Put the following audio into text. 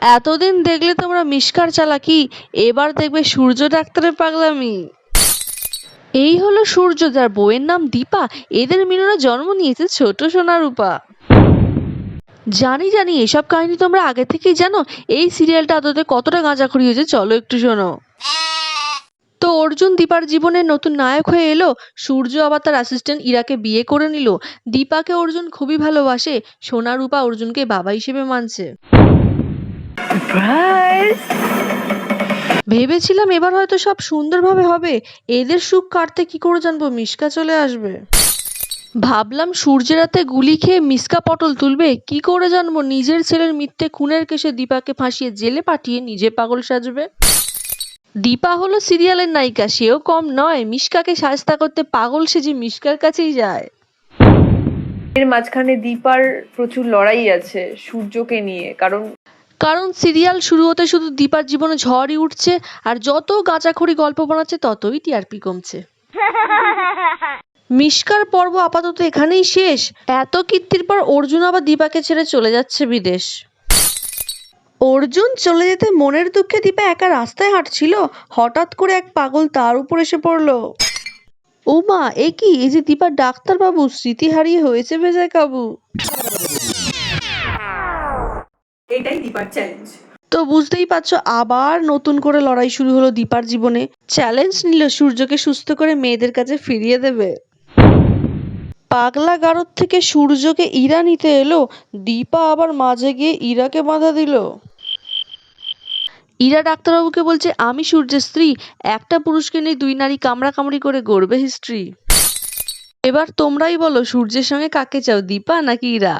এতদিন দেখলে তোমরা মিষ্কার চালাকি, এবার দেখবে সূর্য ডাক্তারের পাগলামি। এই হলো সূর্য, যার বউয়ের নাম দীপা। এদের মিলনে জন্ম নিয়েছে ছোট সোনা রূপা জানি জানি, এসব কাহিনী তোমরা আগে থেকেই জানো। এই সিরিয়ালটা আদতে কতটা গাঁজাখড়ি হয়েছে, চলো একটু শোনো। তো অর্জুন দীপার জীবনের নতুন নায়ক হয়ে এলো। সূর্য আবার তার অ্যাসিস্ট্যান্ট ইরাকে বিয়ে করে নিল। দীপাকে অর্জুন খুবই ভালোবাসে। সোনা রূপা অর্জুনকে বাবা হিসেবে মানছে। ভেবেছিলাম এবার হয়তো সব সুন্দরভাবে হবে। এদের সুখ কাটতে কি করে জানব? মিশকা চলে আসবে। ভাবলাম সূর্যের রাতে গুলি খেয়ে মিসকা পটল তুলবে। কি করে জানব? নিজের ছেলের মিথ্যে খুনের কেসে দীপাকে ফাঁসিয়ে জেলে পাঠিয়ে নিজে পাগল সাজবে। দীপা হলো সিরিয়ালের নায়িকা সেও কম নয়। মিশকাকে সাজতা করতে পাগল সেজে মিশকার কাছেই যায়। এর মাঝখানে দীপার প্রচুর লড়াই আছে সূর্যকে নিয়ে কারণ কারণ সিরিয়াল শুরু হতে শুধু দীপার জীবনে ঝড়ই উঠছে, আর যত গাঁজাখড়ি গল্প বানাচ্ছে ততই টিআরপি কমছে। মিশকার পর্ব আপাতত এখানেই শেষ। এত কীর্তির পর অর্জুন আবার দীপাকে ছেড়ে চলে যাচ্ছে বিদেশ। অর্জুন চলে যেতে মনের দুঃখে দীপা একা রাস্তায় হাঁটছিল, হঠাৎ করে এক পাগল তার উপর এসে পড়ল। ও মা এ কি? এই যে দীপার ডাক্তারবাবু, স্মৃতি হারিয়ে হয়েছে বেজায় কাবু। এটাই দীপার চ্যালেঞ্জ তো বুঝতেই পারছ, আবার নতুন করে লড়াই শুরু হলো দীপার জীবনে। চ্যালেঞ্জ নিল, সূর্যকে সুস্থ করে মেয়েদের কাছে ফিরিয়ে দেবে। পাগলা গারদ থেকে সূর্যকে ইরা নিতে এলো, দীপা আবার মাঝে গিয়ে ইরাকে বাধা দিল। ইরা ডাক্তারবাবুকে বলছে, আমি সূর্যের স্ত্রী, একটা পুরুষকে নিয়ে দুই নারী কামড়া কামড়ি করে গড়বে হিস্ট্রি। এবার তোমরাই বলো, সূর্যের সঙ্গে কাকে চাও, দীপা নাকি ইরা?